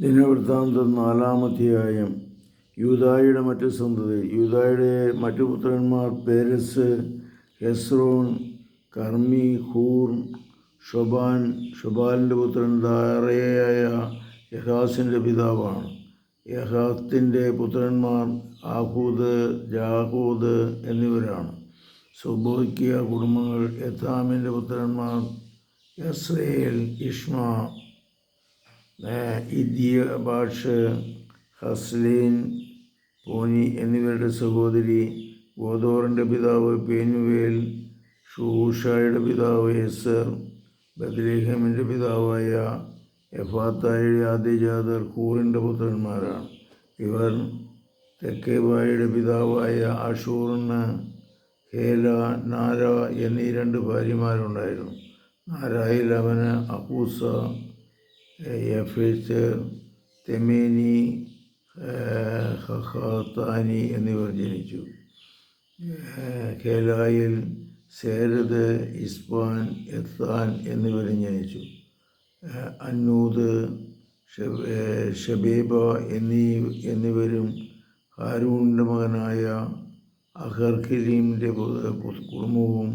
ദിനവൃത്താന്തം നാലാമധ്യായം. യൂതായുടെ മറ്റ് സന്തതി യൂതായുടെ മറ്റു പുത്രന്മാർ Perez Hezron Carmi Hur Shobal ഷൊബാലിന്റെ പുത്രൻ ദാറയായ യഹാസിന്റെ പിതാവാണ്. യഹാത്തിന്റെ പുത്രന്മാർ ആഹൂദ് ജാഹൂദ് എന്നിവരാണ്. സുബോക്കിയ കുടുംബങ്ങൾ എത്താമിന്റെ പുത്രന്മാർ യസ്രയേൽ ഇഷ്മ ഇദ്യബാഷ് ഹസ്ലീൻ പോനി എന്നിവരുടെ സഹോദരി ഗോദോറിന്റെ പിതാവ് പേനുവേൽ ഷൂഷായുടെ പിതാവ് എസർ ബദ്ലേഹമിന്റെ പിതാവായ എഫാത്തായുടെ ആദ്യജാതർ കൂറിന്റെ പുത്രന്മാരാണ്. ഇവർ തെക്കേബായുടെ പിതാവായ അഷൂറിന് ഹേല നാര എന്നീ രണ്ട് ഭാര്യമാരുണ്ടായിരുന്നു. നാരായിൽ അവന് അഹൂസ യഫേസ് തെമേനി ഹഹാത്താനി എന്നിവർ ജനിച്ചു. ഖേലായിൽ സേരദ് ഇസ്ബാൻ എത്താൻ എന്നിവരും ജനിച്ചു. അന്നൂദ് ഷബേബ എന്നീ എന്നിവരും ഹാരൂണിന്റെ മകനായ അഹർഖലീമിന്റെ കുടുംബവും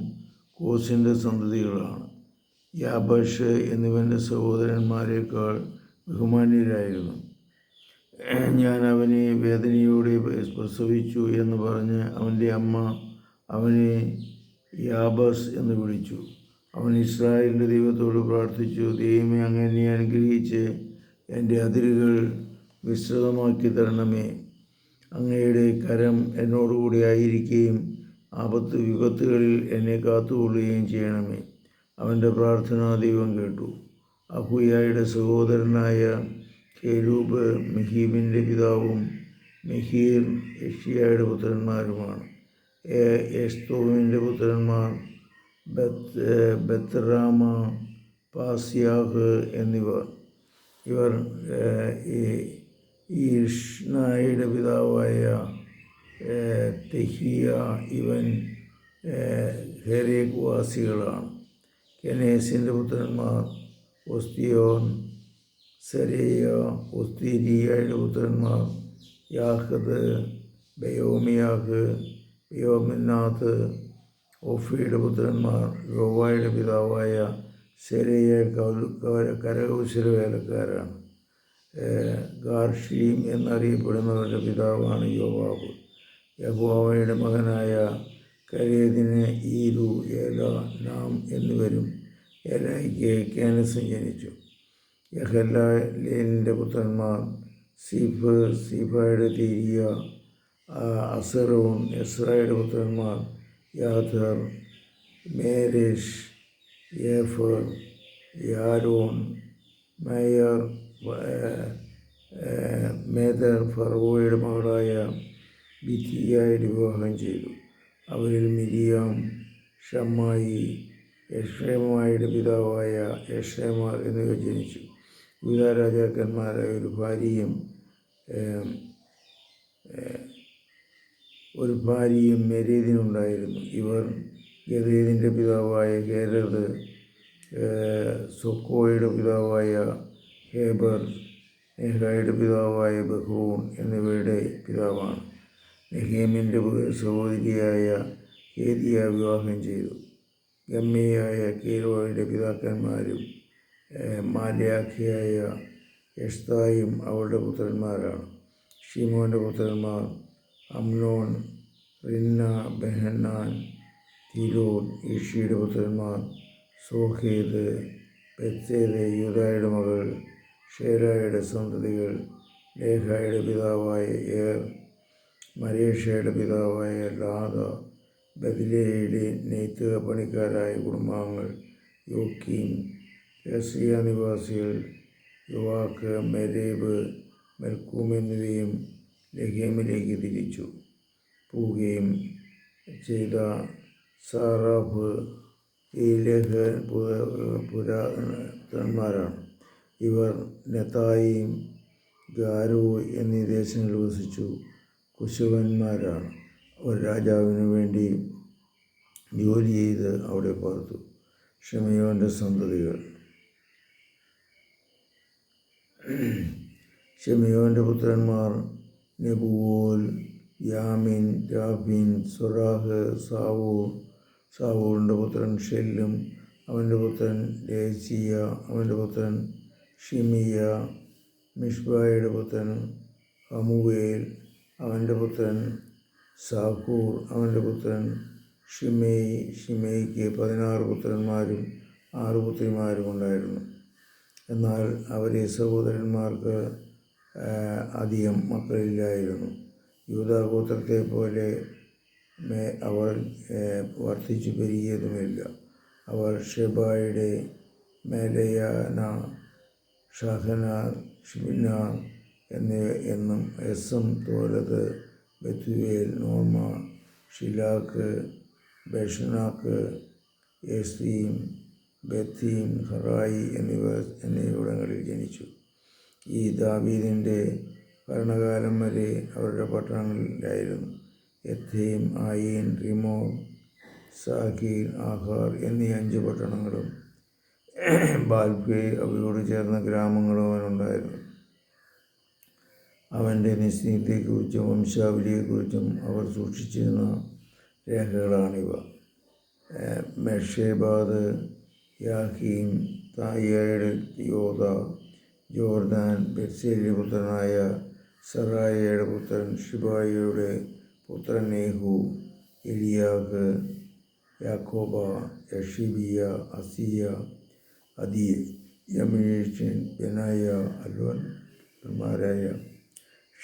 കോസിന്റെ സന്തതികളാണ്. യാബഷ് എന്നിവന്റെ സഹോദരന്മാരെക്കാൾ ബഹുമാന്യരായിരുന്നു. ഞാൻ അവനെ വേദനയോടെ പ്രസവിച്ചു എന്ന് പറഞ്ഞ് അവന്റെ അമ്മ അവനെ യാബസ് എന്ന് വിളിച്ചു. അവൻ ഇസ്രായേലിന്റെ ദൈവത്തോട് പ്രാർത്ഥിച്ചു ദൈവമേ അങ്ങനെ അനുഗ്രഹിച്ച് എന്റെ അതിരുകൾ വിശ്രതമാക്കി തരണമേ. അങ്ങയുടെ കരം എന്നോടുകൂടി ആയിരിക്കുകയും ആപത്ത് വിപത്തുകളിൽ എന്നെ കാത്തുകൊള്ളുകയും ചെയ്യണമേ. അവന്റെ പ്രാർത്ഥന ദൈവം കേട്ടു. അഹുയായുടെ സഹോദരനായ കേരൂബ് മെഹീബിന്റെ പിതാവും മെഹീർ യഷിയായുടെ പുത്രന്മാരുമാണ്. എസ്തോവിന്റെ പുത്രന്മാർ ബത്ത് ബത്രാമ പാസ്യാഹ് എന്നിവർ. ഇവർ ഈഷ്ണായുടെ പിതാവായ തെഹിയ ഇവൻ ഹെരേക് വാസികളാണ്. കെനേസിന്റെ പുത്രന്മാർ ഒസ്തിയോൻ സെരേയ ഒസ്തിരിയയുടെ പുത്രന്മാർ യാഹദ് ബയോമിയാഹ് ബയോമിനാഥ് ഓഫിയുടെ പുത്രന്മാർ ഗോവായുടെ പിതാവായ സെരയ കരകൗശല വേലക്കാരാണ്. ഗാർഷീം എന്നറിയപ്പെടുന്നവരുടെ പിതാവാണ് യോവാബ്. യഹോവയുടെ മകനായ കരേദിന് ഈരു ഏല നാം എന്നിവരും കേനസും ജനിച്ചു യഹല്ലേലിന്റെ പുത്രന്മാർ സീഫ് സീഫയുടെ തീരിയ അസറോൺ എസ്രായുടെ പുത്രന്മാർ യാഥർ മേരേഷ് ഏഫർ യാരോൺ മേയർ മേദർ ഫറോയുടെ മകളായ ബിക്കിയായിട്ട് വിവാഹം ചെയ്തു. അവരിൽ മിരിയാം ഷമ്മായി യക്ഷേമയുടെ പിതാവായ യക്ഷേമ എന്നിവർ ജനിച്ചു. യൂത രാജാക്കന്മാരായ ഒരു ഭാര്യയും ഒരു ഭാര്യയും മെരീദിനുണ്ടായിരുന്നു. ഇവർ ഗദേദിന്റെ പിതാവായ ഹേരത് സൊക്കോയുടെ പിതാവായ ഹേബർ നെഹ്റായുടെ പിതാവായ ബഹൂൺ എന്നിവയുടെ പിതാവാണ്. നെഹേമിന്റെ സഹോദരിയായ ഹേദിയ വിവാഹം ചെയ്തു. ഗമ്മിയായ കീരോയുടെ പിതാക്കന്മാരും മാലയാഖിയായ യഷ്തായും അവളുടെ പുത്രന്മാരാണ്. ഷിമോന്റെ പുത്രന്മാർ അമ്നോൻ റിന്ന ബെഹന്നാൻ തിരോൻ ഈഷിയുടെ പുത്രന്മാർ സോഹേദ് ബെത്തേദ് യൂതായുടെ മകൾ ഷേരായുടെ സന്തതികൾ ലേഖായുടെ പിതാവായ ഏർ മരേഷയുടെ പിതാവായ ലാദ ബദിലയുടെ നെയ്ത്തുക പണിക്കാരായ കുടുംബാംഗങ്ങൾ യോക്കീം രസിയ നിവാസികൾ യുവാക്ക് മെരേബ് മെൽക്കൂം എന്നിവയും ലഹേമിലേക്ക് തിരിച്ചു. പോവുകയും ചെയ്ത സാറാഫ് ഈ ലഹ പുരാതന്മാരാണ് ഇവർ നെതായിയും ഗാരോ എന്നീ ദേശങ്ങളിൽ വസിച്ചു. കുശവന്മാരാണ്. ഒരു രാജാവിന് വേണ്ടി ജോലി ചെയ്ത് അവിടെ പാർത്തു. ഷമയോന്റെ സന്തതികൾ. ഷെമിയോന്റെ പുത്രന്മാർ നെബുവോൽ യാമിൻ രാഫിൻ സൊറാഹ് സാവൂർ. സാവൂറിന്റെ പുത്രൻ ഷെല്ലും അവന്റെ പുത്രൻ ലേസിയ അവന്റെ പുത്രൻ ഷിമിയ മിഷ്ബായുടെ പുത്രൻ ഹമുവേൽ അവന്റെ പുത്രൻ സാക്കൂർ അവന്റെ പുത്രൻ ഷിമേയി ഷിമേയ്ക്ക് പതിനാറ് പുത്രന്മാരും ആറ് പുത്രിമാരും ഉണ്ടായിരുന്നു. എന്നാൽ അവരെ സഹോദരന്മാർക്ക് അധികം മക്കളില്ലായിരുന്നു. യൂതാഗോത്രത്തെ പോലെ അവർ വർദ്ധിച്ചു പെരുകിയതുമില്ല. അവർ ഷെബായുടെ മേലയാന ഷഹന ഷിബിന എന്നിവ എന്നും എസ് എം തോലത് ബത്തുവേൽ നോർമ ഷിലാക്ക് ബഷനാക്ക് എസ്തീം ബത്തീം ഹറായി എന്നിവ എന്നിവിടങ്ങളിൽ ജനിച്ചു. ഈ ദാവീദിന്റെ ഭരണകാലം വരെ അവരുടെ പട്ടണങ്ങളിലായിരുന്നു. എത്തേം ആയിൻ റിമോ സാഖീർ ആഹാർ എന്നീ അഞ്ച് പട്ടണങ്ങളും ബാൽഫെ അവയോട് ചേർന്ന ഗ്രാമങ്ങളും അവനുണ്ടായിരുന്നു. അവന്റെ നിശ്ചയത്തെക്കുറിച്ചും വംശാവലിയെക്കുറിച്ചും അവർ സൂക്ഷിച്ചിരുന്ന രേഖകളാണിവ. മെഷേബാദ് യാഹീം തായിയുടെ യോധ ജോർദാൻ ബെസേലിയുടെ പുത്രനായ സറായയുടെ പുത്രൻ ഷിബായിയുടെ പുത്രൻ നെഹു എലിയാഗ് യാക്കോബ യഷിബിയ അസിയ അദിയ യമേഷ്യൻ ബെനായ അൽവന്മാരായ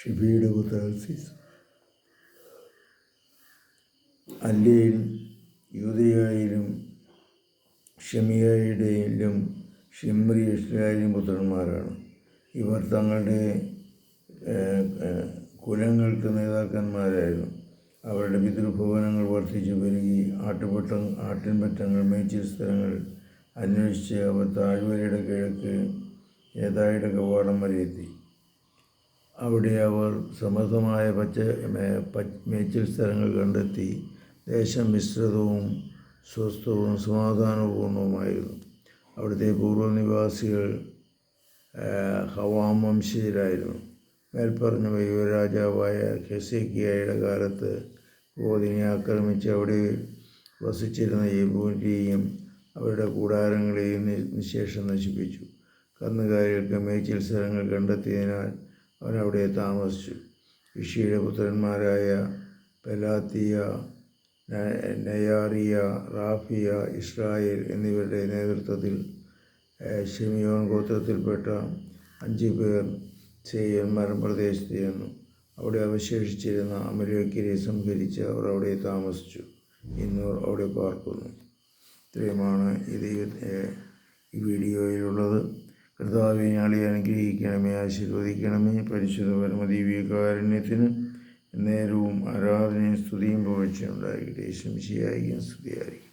ഷിബിയുടെ പുത്രൻ സിസ് അല്ലയിൽ യൂതയായാലും ഷെമിയയുടെയിലും ഷിമ്രി ഇഷ്ടായാലും പുത്രന്മാരാണ്. ഇവർ തങ്ങളുടെ കുലങ്ങൾക്ക് നേതാക്കന്മാരായിരുന്നു. അവരുടെ പിതൃഭവനങ്ങൾ വർദ്ധിച്ചു പെരുകി ആട്ടുപട്ട ആട്ടിൻപറ്റങ്ങൾ മേച്ചിൽ സ്ഥലങ്ങൾ അന്വേഷിച്ച് അവർ താഴ്വരയുടെ കിഴക്ക് ഏതായുടെ കവാടം വരെ എത്തി. അവിടെ അവർ സമൃദ്ധമായ പച്ച മേച്ചിൽ സ്ഥലങ്ങൾ കണ്ടെത്തി ദേശം മിശ്രിതവും സ്വസ്ഥവും സമാധാനപൂർണവുമായിരുന്നു. അവിടുത്തെ പൂർവനിവാസികൾ ഹവാം വംശീയരായിരുന്നു മേൽപ്പറഞ്ഞ യുവരാജാവായ രാജാവായ ഹെസേക്കിയയുടെ കാലത്ത് ഗോതിനെ ആക്രമിച്ച് അവിടെ വസിച്ചിരുന്ന യബൂരിയെയും അവരുടെ കൂടാരങ്ങളെയും നിശേഷം നശിപ്പിച്ചു. കന്നുകാലികൾക്ക് മേച്ചിൽ സ്ഥലങ്ങൾ കണ്ടെത്തിയതിനാൽ അവൻ അവിടെ താമസിച്ചു. ഇഷിയുടെ പുത്രന്മാരായ പെലാത്തിയ നയാറിയ റാഫിയ ഇസ്രായേൽ എന്നിവരുടെ നേതൃത്വത്തിൽ ഷെമിയോൻ ഗോത്രത്തിൽപ്പെട്ട അഞ്ച് പേർ ചെയ്യൻ മരം പ്രദേശത്ത് ചെന്നു. അവിടെ അവശേഷിച്ചിരുന്ന അമലേക്കരെ സംഹരിച്ച് അവർ അവിടെ താമസിച്ചു. ഇന്ന് അവിടെ പാർക്കുന്നു. ഇത്രയുമാണ് ഇത് ഈ വീഡിയോയിലുള്ളത്. കർത്താവെ ഞങ്ങളെ അനുഗ്രഹിക്കണമേ ആശീർവദിക്കണമേ. പരിശുദ്ധ പരമദീവികാരുണ്യത്തിന് നേരവും ആരാധനയും സ്തുതിയും പുകഴ്ചയുണ്ടായിരിക്കട്ടെ ശംശിയായിരിക്കും സ്തുതിയായിരിക്കും.